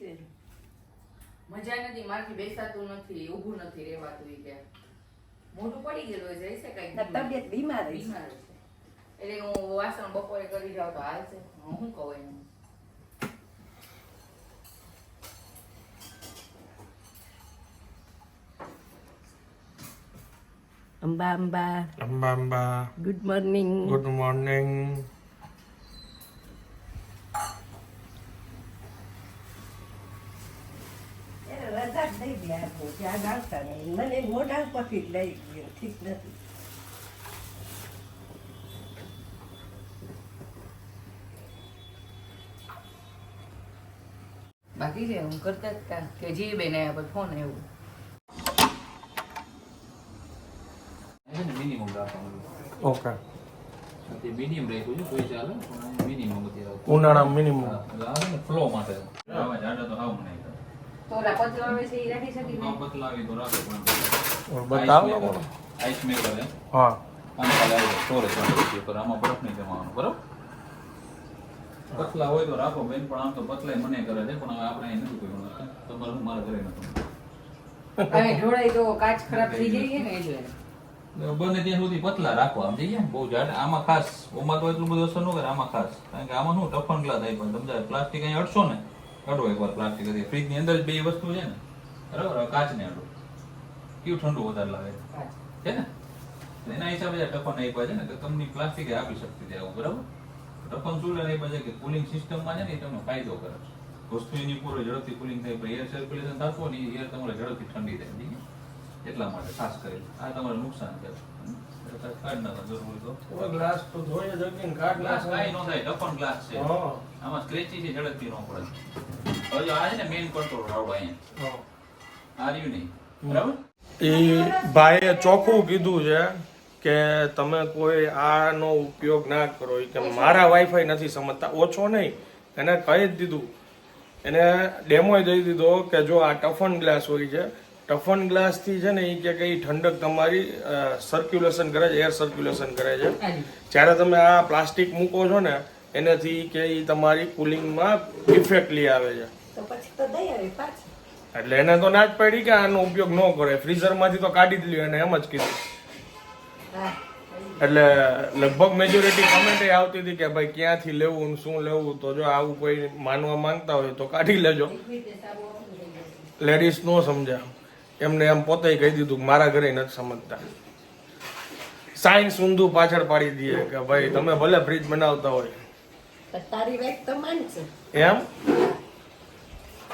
છે. મજા નથી મારથી બેસાતું નથી ઊભું નથી રહેવાતું ઈ કે મોટું પડી ગયેલું છે છે કઈ તબિયત બીમાર બીમાર છે. એટલે હું વાસણ બપોરે કરી જાઉં તો હાલશે. હું શું કહું એનું Amba Amba. Amba Amba. Good morning good morning રજા જ દઈ દે આપો ત્યાં આવતા નહીં. મને મોઢા ઉપરથી જ લઈ ગયો. ઠીક નથી. બાકી છે હું કરતા જ હતા કે જી બેન આવ્યા પર ફોન આવ્યો ને મિનિમમ રાખવાનું. ઓકે રાખ્યું છે તોય ચાલે મિનિમમ ઉનાળા મિનિમમ આવે ને ફ્લો માટે. આવા જાડા તો હાવ નહીં તો ઓલા છે એ રાખી શકી હા, પતલા તો રાખો પણ. બતાવો ને આઈસ મેકર હે. હા. આમાં બરફ નહીં જમાવાનો બરાબર? પતલા હોય તો રાખો બેન પણ આમ તો પતલાય મને કરે છે પણ આપણે નથી કોઈ મારા ઘરે નથી હવે ઢોળાઈ તો કાચ ખરાબ થઈ જાય ને એટલે. બને ત્યાં સુધી પતલા રાખો આમ જઈએ બહુ જાડા. આમાં ખાસ ઓમાં તો એટલું બધું અસર ન કરે આમાં ખાસ. કારણ કે આમાં શું ટફન ગ્લાસ આવી પણ સમજાય? પ્લાસ્ટિક અહીં અડશો ને અડો એકવાર પ્લાસ્ટિક હતી. ફ્રીજની અંદર જ બે વસ્તુ છે ને. બરાબર? હવે કાચ ને અડો. કેવું ઠંડુ વધારે લાગે? છે ને? એના હિસાબે ટપન આપ્યા છે ને, કે તમને પ્લાસ્ટિક આપી શકતી હતી આવું, બરાબર? ટફન શું આપ્યા છે કે કુલિંગ સિસ્ટમમાં છે ને એ તમને ફાયદો કરે છે. વસ્તુ એની પૂરો ઝડપથી કુલિંગ થાય એર સર્ક્યુલેશન થતું ને એર તમારે ઝડપથી ઠંડી થાય એટલા માટે ખાસ કરી આ તમારે નુકસાન એટલે કાઢ નાખો જરૂર હોય તો. ગ્લાસ તો ધોઈ જ કાઢ ગ્લાસ કાંઈ ન થાય ટફન ગ્લાસ છે. આમાં સ્ક્રેચી છે ઝડપથી ન પડે. હવે જો આ છે ને મેઇન કંટ્રોલ રાવડો અહીંયા આ રહ્યું નહીં. બરાબર? એ ભાઈએ ચોખ્ખું કીધું છે કે તમે કોઈ આનો ઉપયોગ ના કરો. કે મારા વાઈફાઈ નથી સમજતા. ઓછો નહીં. એને કહી જ દીધું. એને ડેમો દઈ દીધો કે જો આ ટફન ગ્લાસ હોય છે ટફન ગ્લાસથી છે ને એ કે કંઈ ઠંડક તમારી સર્ક્યુલેશન કરે છે એર સર્ક્યુલેશન કરે છે. જ્યારે તમે આ પ્લાસ્ટિક મૂકો છો ને એનાથી કે એ તમારી કુલિંગમાં ઇફેક્ટ લઈ આવે છે. તો પછી તો દઈ આવી પાછી. એટલે એને તો ના જ પડી કે આનો ઉપયોગ ન કરે. ફ્રીઝરમાંથી તો કાઢી જ લ્યો એને એમ જ કીધું. એટલે લગભગ મેજોરિટી કમેન્ટ આવતી હતી કે ભાઈ ક્યાંથી લેવું શું લેવું? તો જો આવું કોઈ માનવા માંગતા હોય તો કાઢી લેજો. લેડીઝ નો સમજ્યા. એમને એમ પોતે કહી દીધું કે મારા ઘરે નથી સમજતા. સાયન્સ ઊંધું પાછળ પાડી દઈએ કે ભાઈ તમે ભલે ફ્રીજ બનાવતા હોય. પણ તારી વાત તો માનશે એમ?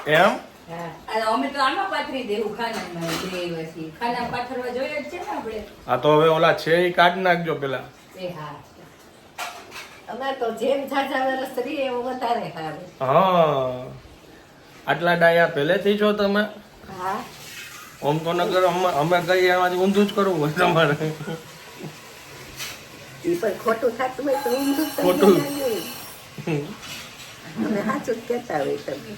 એમ? હા. તો હવે ઓલા છે એ કાઢ નાખજો પેલા. એ હા. અમારે તો જેમ ઝાઝા વર્ષ રહીએ એવું વધારે સારું હા. આટલા ડાયા પહેલેથી છો તમે? હા. ઓમ તો નગર અમે ગઈ એમાંથી ઊંધું જ કરવું હોય તમારે. ખોટું થતું હોય તો ઊંધું ખોટું. અમે સાચું જ કહેતા હોય તમે.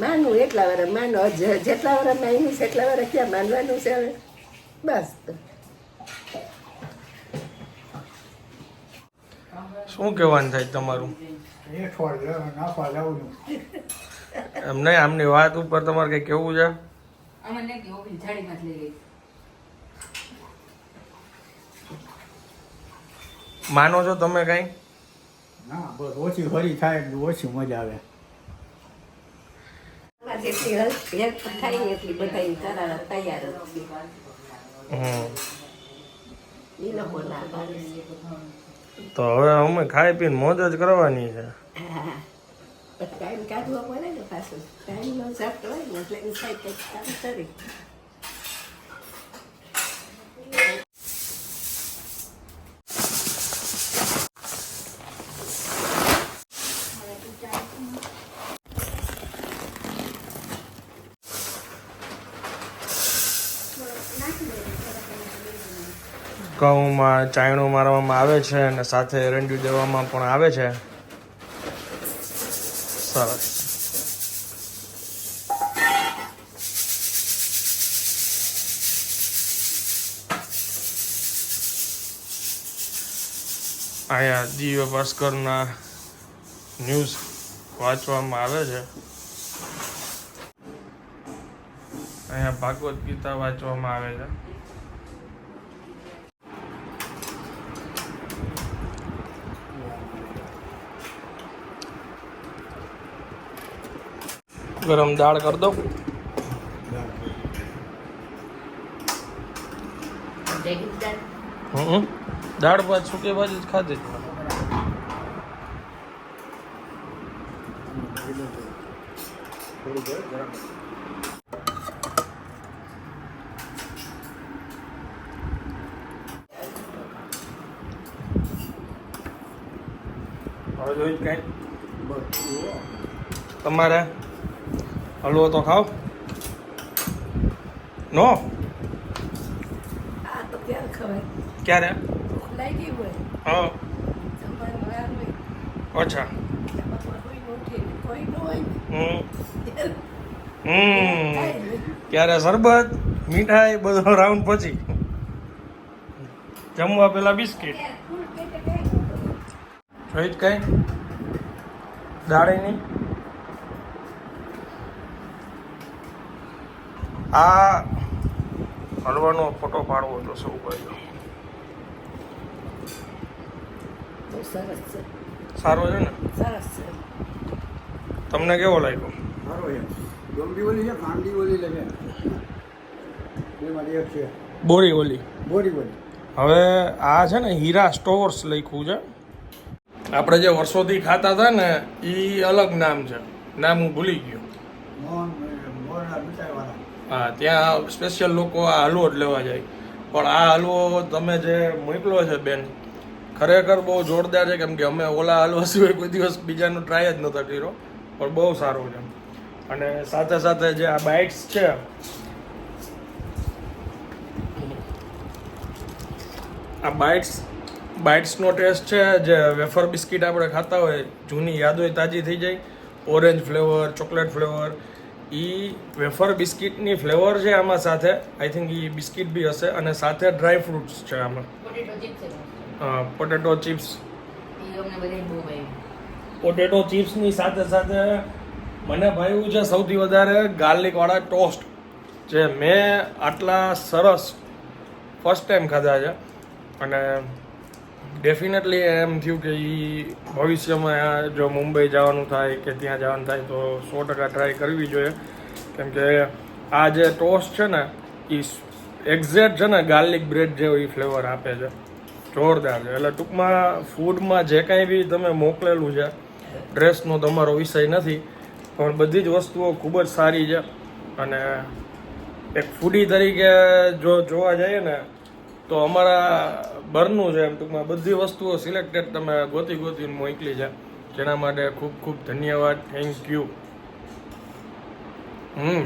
માનવું એટલા વાર માનો જેટલા વાર માન્યું છે એટલા વાર ક્યાં માનવાનું છે હવે? બસ. શું કહેવાનું થાય તમારું? નહીં આમની વાત ઉપર તમારે કઈ કેવું છે લઈ લઈ માનો છો તમે કઈ? ના બસ ઓછી ફરી થાય એટલું ઓછી મજા આવે. તો હવે અમે ખાઈ પીને મોજ જ કરવાની છે. ટાઈમ કાઢવો પડે ને પાછું ટાઈમ નો જાતો હોય ને એટલે થાય કંઈક કામ કરી ઘઉંમાં, ચાયણું મારવામાં આવે છે અને સાથે એરંડિયું દેવામાં પણ આવે છે. સરસ. અહીંયા દિવ્ય ભાસ્કરના ન્યૂઝ વાંચવામાં આવે છે. અહીંયા ભાગવત ગીતા વાંચવામાં આવે છે. ગરમ દાળ કરી દો હમ દાળ ભાત સૂકી ભાજી જ ખાધી. તમારે? હલવો તો ખાવ નો ક્યારે હા અચ્છા હમ. ક્યારે શરબત મીઠાઈ બધો રાઉન્ડ પછી જમવા પેલા બિસ્કિટ જોઈ જ કઈ દાળીની આ હલવાનો ફોટો પાડવો તો સૌ પહેલો બહુ સરસ છે. સારો છે ને? સરસ તમને કેવો લાગ્યો? બોરી ઓલી. બોરી ઓલી. હવે આ છે ને હીરા સ્ટોર્સ લખ્યું છે. આપણે જે વર્ષોથી ખાતા હતા ને એ અલગ નામ છે. નામ હું ભૂલી ગયો. હા, ત્યાં સ્પેશિયલ લોકો આ હલવો જ લેવા જાય. પણ આ હલવો તમે જે મોકલો છે, બેન, ખરેખર બહુ જોરદાર છે. કેમ કે અમે ઓલા હલવા સિવાય કોઈ દિવસ બીજાનો ટ્રાય જ નહોતો કર્યો, પણ બહુ સારું છે. અને સાથે સાથે જે આ બાઇટ્સ છે, આ બાઇટ્સ બાઇટ્સનો ટેસ્ટ છે, જે વેફર બિસ્કિટ આપણે ખાતા હોય, જૂની યાદો તાજી થઈ જાય. ઓરેન્જ ફ્લેવર ચોકલેટ ફ્લેવર એ વેફર બિસ્કિટની ફ્લેવર છે આમાં સાથે. આઈ થિંક એ બિસ્કિટ બી હશે અને સાથે ડ્રાય ફ્રૂટ્સ છે આમાં. Potato chips potato chips potato ચિપ્સની સાથે સાથે મને ભાવ્યું છે સૌથી વધારે ગાર્લિકવાળા ટોસ્ટ જે મેં આટલા સરસ ફર્સ્ટ ટાઈમ ખાધા છે. અને ડેફિનેટલી એમ થયું કે એ ભવિષ્યમાં જો મુંબઈ જવાનું થાય કે ત્યાં જવાનું થાય તો સો ટકા ટ્રાય કરવી જોઈએ. કેમ કે આ જે ટોસ્ટ છે ને એ એક્ઝેક્ટ છે ને ગાર્લિક બ્રેડ જેવો એ ફ્લેવર આપે છે. જોરદાર છે. એટલે ટૂંકમાં ફૂડમાં જે કાંઈ બી તમે મોકલેલું છે ડ્રેસનો તમારો વિષય નથી, પણ બધી જ વસ્તુઓ ખૂબ જ સારી છે. અને એક ફૂડી તરીકે જો જોવા જઈએ ને તો અમારા બરનું છે એમ ટૂંકમાં બધી વસ્તુઓ સિલેક્ટેડ તમે ગોતી ગોતીને મોકલી છે. જેના માટે ખૂબ ખૂબ ધન્યવાદ. Thank you hmm.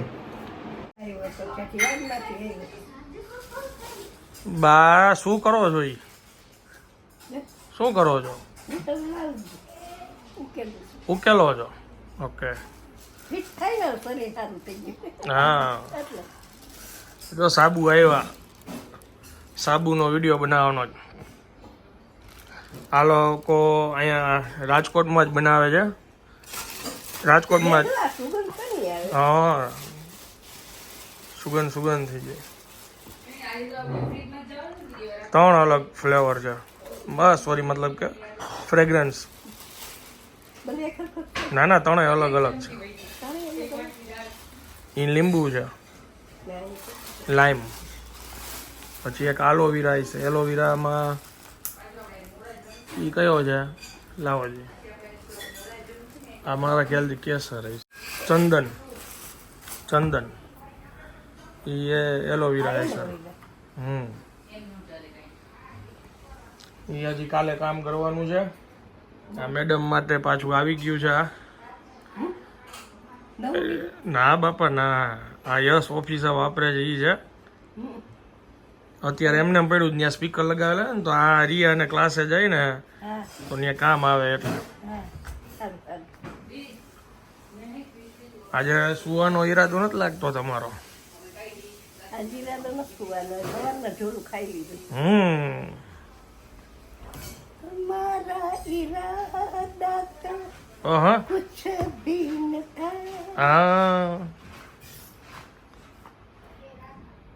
બા શું કરો છો ઈ? શું કરો છો. ઉકેલું છું. ઓકે હા. જો સાબુ આવ્યા. સાબુનો વીડિયો બનાવવાનો જ. આ લોકો અહીંયા રાજકોટમાં જ બનાવે છે. રાજકોટમાં જ. હા. સુગંધ સુગંધ થઈ જાય. ત્રણ અલગ ફ્લેવર છે. બસ સોરી મતલબ કે ફ્રેગ્રન્સ. ના ના ત્રણેય અલગ અલગ છે. એ લીંબુ છે. લાઈમ. પછી એક આલોવેરા છે. એલોવેરામાં એ કયો છે? લાવોજી આ મારા ખ્યાલથી કેસર છે ચંદન. ચંદન. એ એલોવેરા છે હમ. એ હજી કાલે કામ કરવાનું છે. આ મેડમ માટે પાછું આવી ગયું છે આ. ના બાપા ના. આ યસ ઓફિસર વાપરે છે એ છે. અત્યારે એમને પડ્યું ત્યાં સ્પીકર લગાવેલા ને તો આ રિયા અને ક્લાસે જાય ને તો ત્યાં કામ આવે એટલે. આજે સુવાનો ઈરાદો નથી લાગતો તમારો?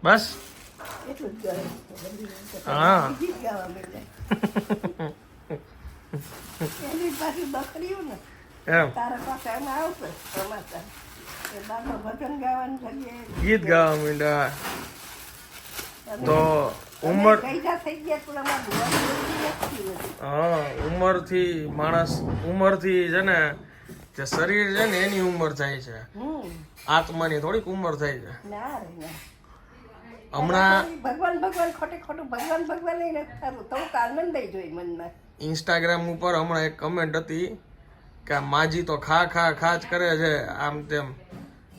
બસ. હા. એની પાછી બકરીઓ ને તારા પાસે આવશે સમાચાર ગીત ગાવા માંડ્યા તો ઉંમર. હા ઉંમરથી માણસ ઉંમરથી છે ને જે શરીર છે ને એની ઉંમર થાય છે આત્માની થોડીક ઉંમર થાય છે ના હમણાં ભગવાન ભગવાન ખોટે ખોટું ભગવાન ભગવાન ય નથી થતું. થોડુંક આનંદ જોઈ મનમાં. ઇન્સ્ટાગ્રામ ઉપર હમણાં એક કમેન્ટ હતી કે માજી તો ખા ખા ખા જ કરે છે આમ તેમ.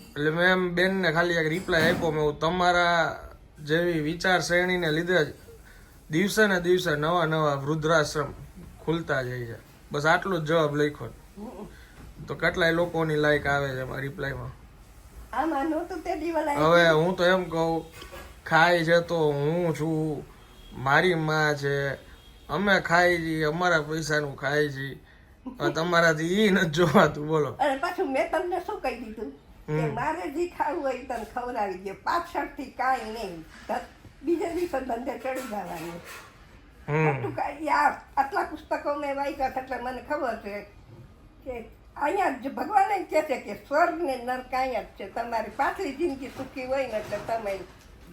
એટલે મેં એમ બેનને ખાલી એક રિપ્લાય આપ્યો મેં તમારા જેવી વિચાર શ્રેણીને લીધે જ દિવસે ને દિવસે નવા નવા વૃદ્ધાશ્રમ ખુલતા જાય છે. બસ આટલો જ જવાબ લખ્યો. તો કેટલાય લોકોની લાઈક આવે છે એમાં રિપ્લાયમાં હવે હું તો એમ કહું ખાય છે તો હું છું મારી માં છે. અમે ખાઈ છીએ અમારા પૈસાનું ખાઈ હવે તમારાથી ઈ નથી જોવાતું બોલો. અને પાછું મેં તમને શું કહી દીધું? કે મારે જે ખાવું હોય તને ખવડાવી દે પાછળથી કાંઈ નહીં. બીજે દિવસે ધંધે ચડી જવાનું. આટલા પુસ્તકો મેં વાંચ્યા છે એટલે મને ખબર છે કે અહીંયા જ ભગવાન એમ કહે છે કે સ્વર્ગ ને નરક અહીંયા જ છે. તમારી પાછલી જિંદગી સુખી હોય ને એટલે તમે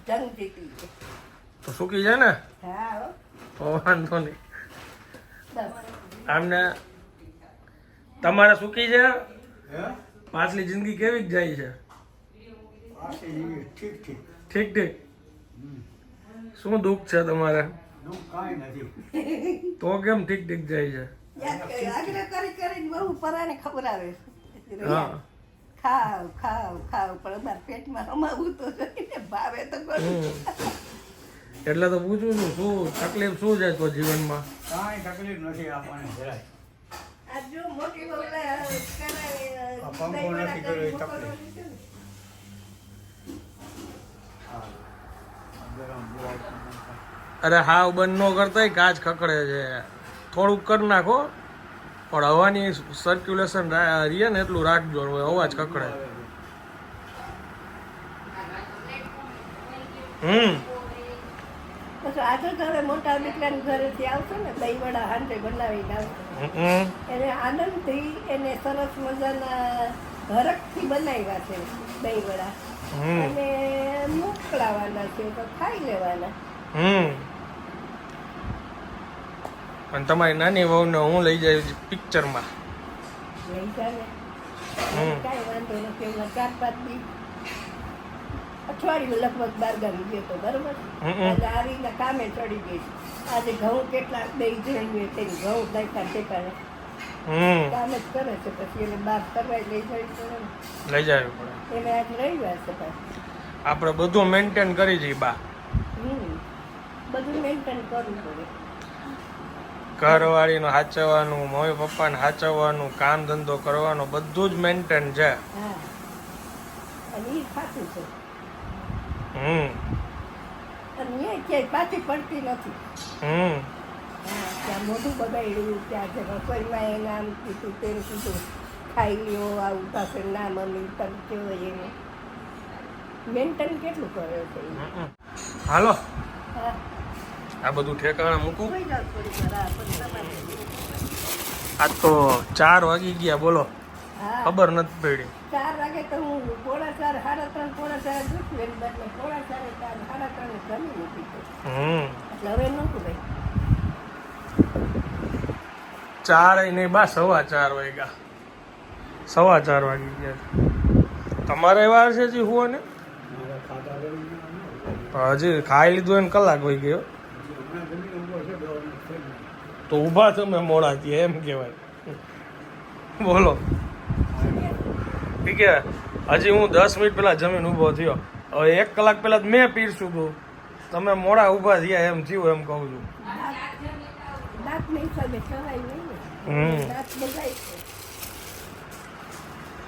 જંગ જીતી તો સુખી છે ને? હા હો. તો વાંધો નહીં. બસ. આમને તમારે સુખી છે? હે? પાછલી જિંદગી કેવી જ જાય છે? પાછી જીવી ઠીક ઠીક. ઠીક ઠીક. શું દુઃખ છે તમારે? દુઃખ કાંઈ નથી. તો કેમ ઠીક ઠીક જાય છે? યાદ કરી આગ્રહ કરી કરીને બહુ પરાણે ખવડાવે છે હા. ખાવ ખાવ ખાવ પણ અમારા પેટમાં રમાવું તો જોઈને ભાવે તો. એટલે તો પૂછું છું શું તકલીફ શું છે તો જીવનમાં? કાંઈ તકલીફ નથી આપણને જરાય. અરે હાવ બંધ ન કરતા કાચ ખકડે છે. થોડુંક કરી નાખો. પણ હવાની સર્ક્યુલેશન રહીએ ને એટલું રાખજો અવાજ ખકડે હમ. પછી આજે તમે મોટા દીકરાના ઘરેથી આવશે ને દહીં વડા હાંડે બનાવીને આવશે. એને આનંદથી એને સરસ મજાના હરખથી બનાવ્યા છે દહીં વડા. અને મોકલાવાના છે તો ખાઈ લેવાના. હમ. અને તમારી નાની વહુને હું લઈ જાય પિક્ચરમાં અઠવાડિયું લગભગ બાર ગામ ગયો તો બરોબર? કામે ચડી ગઈ આજે ઘઉં કેટલા દઈ જઈએ તે ઘઉં દેખા હમ. કામ જ કરે છે પછી એને બાર કરવા લઈ જવી પડે લઈ જવી પડે. એને આજે રવિવાર છે પાછું આપણે બધું મેન્ટેન કરી જઈએ બા. બધું મેન્ટેન કરવું પડે. ઘરવાળીનું સાચવવાનું મમ્મી પપ્પાને સાચવવાનું કામ ધંધો કરવાનો બધું જ મેન્ટેન છે. છે. હમ. પાછી પડતી નથી. હમ. ત્યાં મોઢું બગાડ્યું ત્યાં જે રસોઈમાં એને આમ કીધું તેમ કીધું ખાઈ લ્યો આવું થશે ના મમ્મી તમે કેવો એને. મેન્ટેન કેટલું કરે છે. હાલો. હા. આ બધું ઠેકાણા મૂકું. આજ તો ચાર વાગી ગયા બોલો. ખબર નથી પડી. ચાર વાગે તો હું પોણા ચાર સાડા ત્રણ પોણા ચાર જૂઠું પોણા ચારે ચાર સાડા ત્રણે જમી મૂકી હમ. હવે નહોતું ભાઈ ચાર નહીં બા સવા ચાર વાગ્યા. સવા ચાર વાગી ગયા. તમારે વાર છે જી હું ને. હજી ખાઈ લીધું એને કલાક વહી ગયો હમણાં જમીન ઊભો છે બે મિનિટ થઈ ગઈ. તો ઊભા તમે મોડા થયા એમ કહેવાય. બોલો. ઠીક હજી હું દસ મિનિટ પહેલાં જમીન ઊભો થયો. હવે એક કલાક પહેલાં મેં પીરસું હતું તમે મોડા ઊભા થયા એમ થયું એમ કહું છે.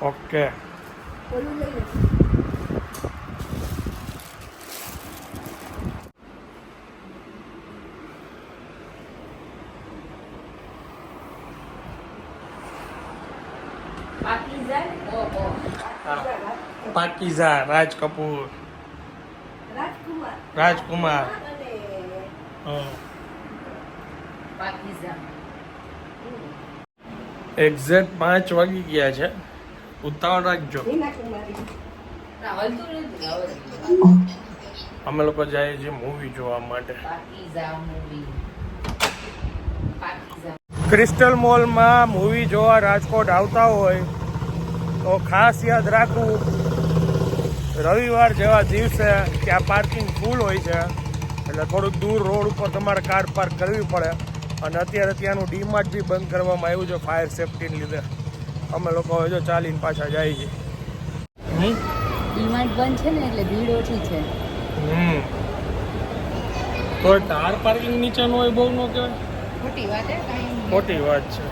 ઓકે ઓલું લઈ લે પાકીઝા ઓહો પાકીઝા રાજ કપૂર. રાજકુમાર. એક્ઝેક્ટ પાંચ વાગી ગયા છે. ઉતાવળ રાખજો. અમે લોકો જઈએ છીએ મૂવી જોવા માટે. પાકીઝા મૂવી પાકીઝા. ક્રિસ્ટલ મોલમાં મૂવી જોવા રાજકોટ આવતા હોય તો ખાસ યાદ રાખવું રવિવાર જેવા દિવસે ત્યાં પાર્કિંગ ફૂલ હોય છે એટલે થોડુંક દૂર રોડ ઉપર તમારે કાર પાર્ક કરવી પડે. અને અત્યારે ત્યાંનું ડીમાર્ટ બી બંધ કરવામાં આવ્યું છે ફાયર સેફટીને લીધે. અમે લોકો હવે જો ચાલીને પાછા જાય છે ડિમાન્ડ બંધ છે ને એટલે ભીડ ઓછી છે. હમ. તો કાર પાર્કિંગ નીચેનું હોય બહુ ન કહેવાય. ખોટી વાત હે ખોટી વાત છે.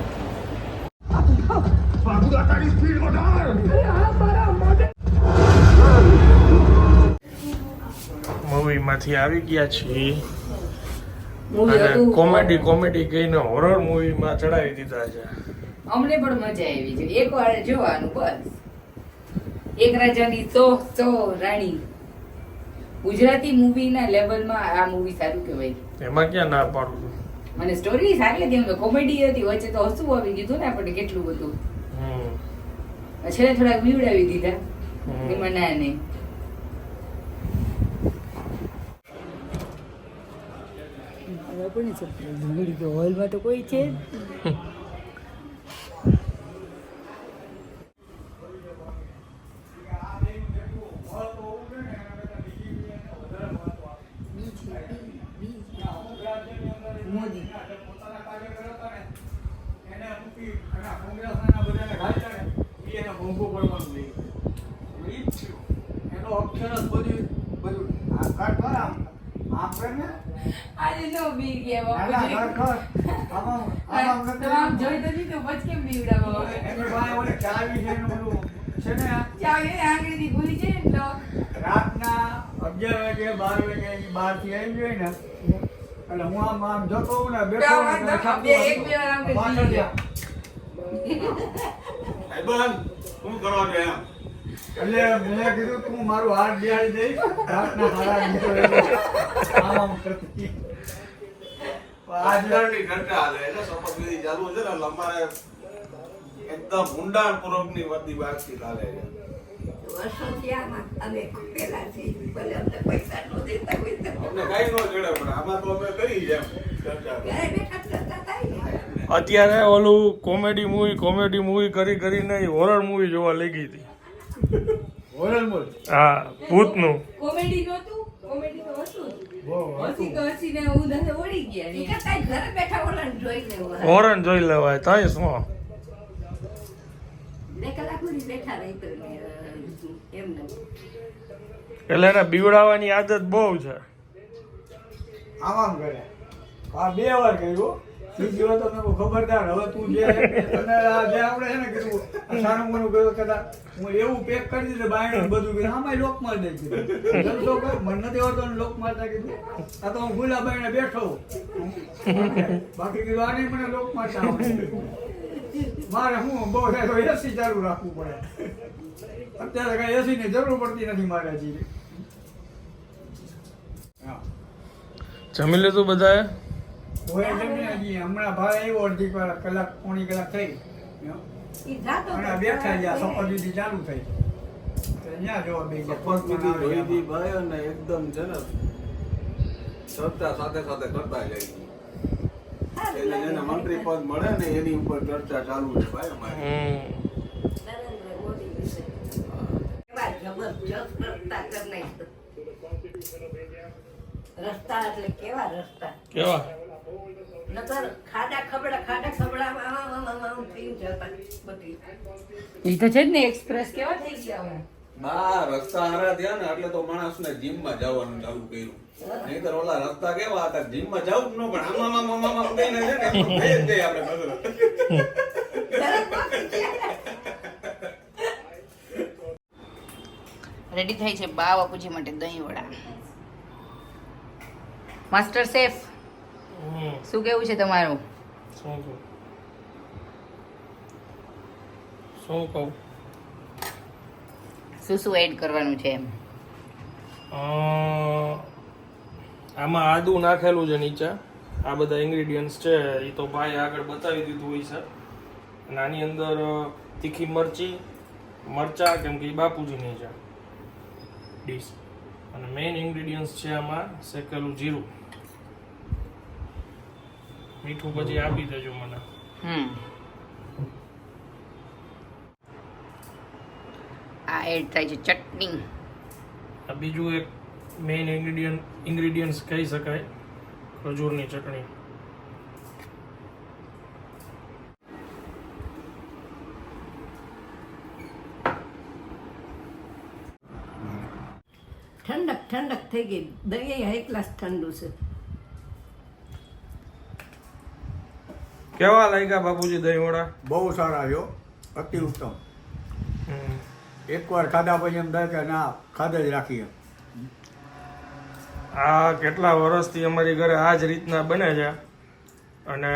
મૂવીમાંથી આવી ગયા છીએ. મૂવી અને કોમેડી કોમેડી કહીને હોરર મૂવીમાં ચડાવી દીધા છે. અમને પણ મજા આવી છે એક વાર જોવાનું બસ. એક રાજાની સો સો રાણી. ગુજરાતી મૂવીના લેવલમાં આ મૂવી સારું કહેવાય. એમાં ક્યાં ના પાડું? મને સ્ટોરી સારી હતી એમ કોમેડી હતી. વચ્ચે તો હસવું આવી ગયું ને આપણને કેટલું બધું. છેલ્લે થોડાક બીવડાવી દીધા. એમાં ના નહીં હોલમાં તો કોઈ છે મોદી એનો અક્ષર જ બધું બધું આ કર કર આમ આમ કર ને આજે નો બી ગયા ના, ના, કર કર આમાં આમાં કર. તમે આમ જોઈ તો દીધું પછી કેમ બીવડાવો એની પાસે ઓલી ચાવી છે એનું બધું છે ને ચાવી આંગળીથી ભૂલી છે ને તો રાતના અગિયાર વાગે બાર વાગે બહારથી આવી જાય ને એટલે હું આમ ને બેઠો ચાલે બે- એક બે કરી પાછળ દીધો. એટલે મેં કીધું તું મારું હાથ બિહાડી દઈશ રાતના સાડા અગિયાર આમ આમ કરતી આજ ઘટના હાલે એટલે શપથવિધિ ચાલુ છે ને અમારે એકદમ ઊંડાણપૂર્વકની વર્દી વાતચીત હાલે છે વર્ષોથી અમે પેલા છીએ ભલે અમને પૈસા ન દેતા હોય તો અમને કાંઈ ન જડે પણ આમાં તો અમે કરી છે ઘરે બેઠા કરતા થાય અત્યારે ઓલું કોમેડી મૂવી કોમેડી મૂવી કરી કરીને હોરર મૂવી જોવા લઈ ગઈ હતી. હોરર મૂવી હા ભૂતનું. કોમેડી નહોતું તો હતું જોઈ લેવા હોરર જોઈ લેવાય થાય શું? બે કલાક બેઠા રહી તો ને, અ, એમને એટલે એને બીવડાવવાની આદત બહુ છે. આમ કરે. આ બે વાર કર્યું. બીજી વાર તો મેં ખબરદાર હવે તું જે તને આ જે આપણે છે ને કીધું આ કહ્યું કદાચ. હું એવું પેક કરી દીધું બાયણ બધું કીધું આમાં લોક માર દે કીધું જલસો કર મને નથી આવતો ને લોક મારતા કીધું આ તો હું ભૂલા બાયણે બેઠો બાકી કીધું આ નહીં મને લોક મારતા મારે હું બહુ એસી ચાલુ રાખવું પડે. અત્યારે કઈ એસી ની જરૂર પડતી નથી મારે હજી જમી લીધું બધાએ? હોય જમીને હજી હમણાં ભાઈ આવ્યો અડધી કલાક પોણી કલાક થઈ. હમણાં બેઠા ગયા સપોઝ ચાલુ થઈ. અહીંયા જોવા બે ભાઈ અને એકદમ છે ને ચર્ચા સાથે સાથે કરતા જાય. એટલે જેને મંત્રી પદ મળે ને એની ઉપર ચર્ચા ચાલુ છે ભાઈ અમારી. રસ્તા. એટલે કેવા રસ્તા? કેવા? નકર ખાડા ખબડા ખાડા ખબડામાં આમ આમ આમ આમ થઈને જતા બધી. ઈ તો છે જ ને એક્સપ્રેસ કેવા થઈ ગયા હવે? ના રસ્તા હારા થયા ને એટલે તો માણસને જીમમાં જવાનું ચાલુ કર્યું. નહીંતર ઓલા રસ્તા કેવા હતા જીમમાં જવું જ ન પણ આમ આમ આમ આમ છે ને આપણે રેડી થઈ છે બા બાપુજી માટે દહીં વડા. માસ્ટર શેફ શું કેવું છે તમારું? શું કહું? શું શું એડ કરવાનું છે એમ? આમાં આદુ નાખેલું છે નીચે. આ બધા ઇન્ગ્રેડિયન્ટ્સ છે એ તો ભાઈ આગળ બતાવી દીધું હોય છે. અને આની અંદર તીખી મરચી મરચા કેમ કે બાપુજીની છે. ડીશ. અને મેઇન ઇન્ગ્રીડિયન્ટ્સ છે આમાં શેકેલું જીરું. મીઠું પછી આપી દેજો મને. હમ. આ એડ થાય છે ચટણી. આ બીજું એક મેઇન ઇન્ગ્રીડિયન્ટ ઇન્ગ્રીડિયન્ટ્સ કહી શકાય. ખજૂરની ચટણી. ઠંડક થઈ ગઈ. દહીં એક ગ્લાસ ઠંડુ છે. કેવા લાગ્યા બાપુજી દહીં વડા બહુ સારા છો અતિ ઉત્તમ. એકવાર ખાધા પછી એમ થાય કે ના ખાધે જ રાખીએ. આ કેટલા વર્ષથી અમારી ઘરે આ જ રીતના બને છે અને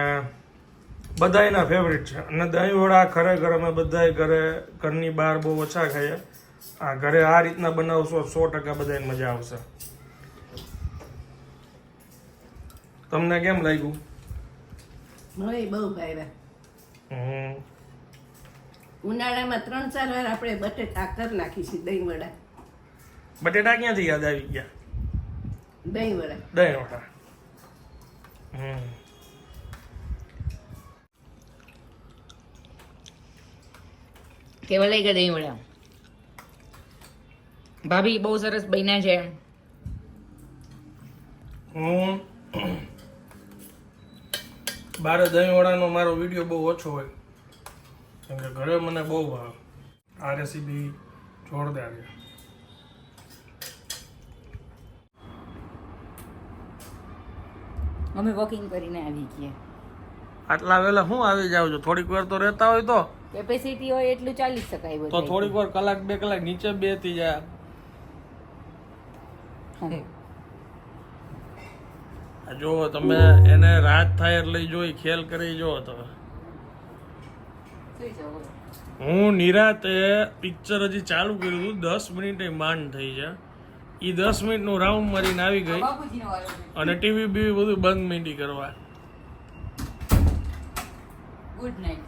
બધાયના ફેવરિટ છે. અને દહીં વડા ખરેખર અમે બધાય ઘરે ઘરની બહાર બહુ ઓછા ખાઈએ. આ ઘરે આ રીતના બનાવશો સો ટકા બધાને મજા આવશે. તમને કેમ લાગ્યું? બહુ હમ. ઉનાળામાં ત્રણ ચાર વાર આપણે બટેટા કર નાખી છે દહીં વડા. બટેટા ક્યાંથી યાદ આવી ગયા? દહીં વડા. દહીં વડા. હમ. કેવા ગયા દહીં વડા? ભાભી બહુ સરસ બન્યા છે હું બારે દહીં વડાનો મારો વીડિયો બહુ ઓછો હોય. કેમ કે ઘરે મને બહુ ભાવે. આ રેસીપી જોરદાર છે. અમે વોકિંગ કરીને આવી ગયા આટલા વેલા હું આવી જાવ છો? થોડીક વાર તો રહેતા હોય તો? કેપેસિટી હોય એટલું ચાલી શકાય તો થોડીક વાર કલાક બે કલાક નીચે બેસી જાય જો તમે એને રાત થાય એટલે જોઈ ખેલ કરી જો તમે હું નિરાતે પિક્ચર હજી ચાલુ કર્યું હતું. દસ મિનિટે માંડ થઈ છે. એ દસ મિનિટનું રાઉન્ડ મારીને આવી ગઈ. અને ટીવી બીવી બધું બંધ મીંડી કરવા. ગુડ નાઇટ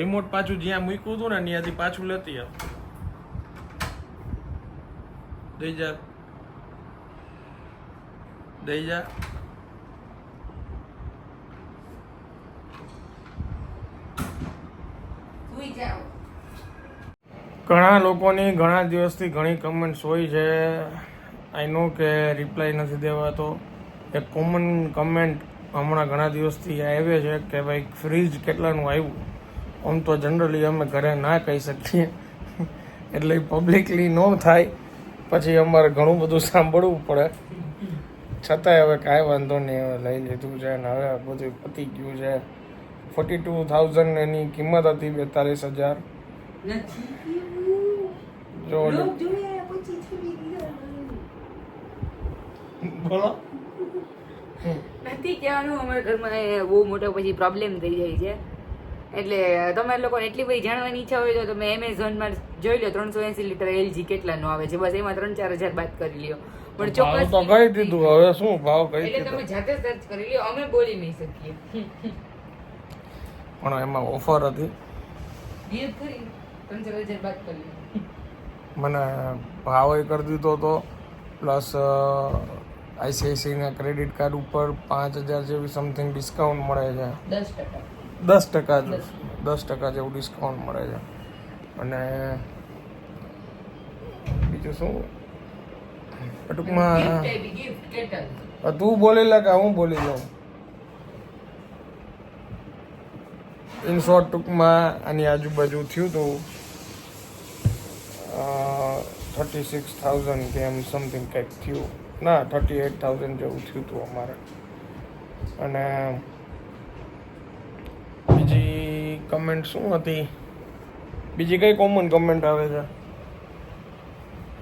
રિમોટ પાછું જ્યાં મૂક્યું હતું ને ત્યાંથી પાછું લેતી આવ. દઈ જા દઈ જા ઘણા લોકોની ઘણા દિવસથી ઘણી કમેન્ટ્સ હોય છે. આઈ નો કે રિપ્લાય નથી દેવાતો. એક કોમન કમેન્ટ હમણાં ઘણા દિવસથી આવે છે કે ભાઈ ફ્રીજ કેટલાનું આવ્યું? આમ તો જનરલી અમે ઘરે ના કહી શકીએ. એટલે પબ્લિકલી ન થાય. પછી અમારે ઘણું બધું સાંભળવું પડે. છતાંય હવે કાંઈ વાંધો નહીં હવે લઈ લીધું છે ને હવે બધું પતી ગયું છે. ફોર્ટી ટુ થાઉઝન્ડ એની કિંમત હતી બેતાલીસ હજાર. જો બોલો. નથી કહેવાનું અમારા ઘરમાં બહુ મોટો પછી પ્રોબ્લેમ થઈ જાય છે. એટલે તમારે લોકો એટલી બધી જાણવાની ઈચ્છા હોય તો તમે એમેઝોનમાં જોઈ લો ત્રણસો એસી લીટર એલજી કેટલાનો આવે છે. બસ એમાં ત્રણ ચાર હજાર બાદ કરી લ્યો. પણ ચોક્કસ તો કહી દીધું હવે શું ભાવ કહી એટલે તમે જાતે સર્ચ કરી લ્યો અમે બોલી નહીં શકીએ. પણ એમાં ઓફર હતી. ગીત કરી ત્રણ ચાર હજાર બાદ કરી મને ભાવ એ કરી દીધો તો પ્લસ આઈસીઆઈસીના ક્રેડિટ કાર્ડ ઉપર પાંચ હજાર જેવી સમથિંગ ડિસ્કાઉન્ટ મળે છે. દસ ટકા. દસ ટકા જ દસ ટકા જેવું ડિસ્કાઉન્ટ મળે છે. અને બીજું શું? ટૂંકમાં તું બોલી લે કે હું બોલી લઉં? ઇન શોર્ટ ટૂંકમાં આની આજુબાજુ થયું હતું થર્ટી સિક્સ થાઉઝન્ડ કે એમ સમથિંગ કંઈક થયું. ના થર્ટી એટ થાઉઝન્ડ જેવું થયું હતું અમારે. અને કમેન્ટ શું હતી? બીજી કઈ કોમન કમેન્ટ આવે છે?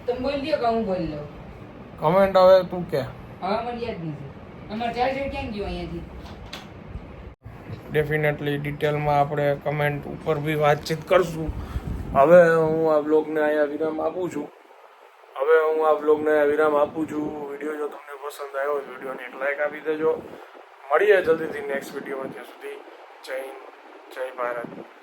તમે બોલી દો કે હું બોલી લઉં. કમેન્ટ આવે તું કે. હવે મને યાદ નથી. અમારે ચાર્જર ક્યાં ગયું અહીંયાથી? ડેફિનેટલી ડિટેલમાં આપણે કમેન્ટ ઉપર બી વાતચીત કરશું. હવે હું આ બ્લોગને અહીંયા વિરામ આપું છું. હવે હું આ બ્લોગને વિરામ આપું છું. વીડિયો જો તમને પસંદ આવ્યો વિડીયોને એક લાઈક આપી દેજો. મળીએ જલ્દીથી નેક્સ્ટ વિડીયોમાં ત્યાં સુધી. જય હિન્દ. જય ભારત.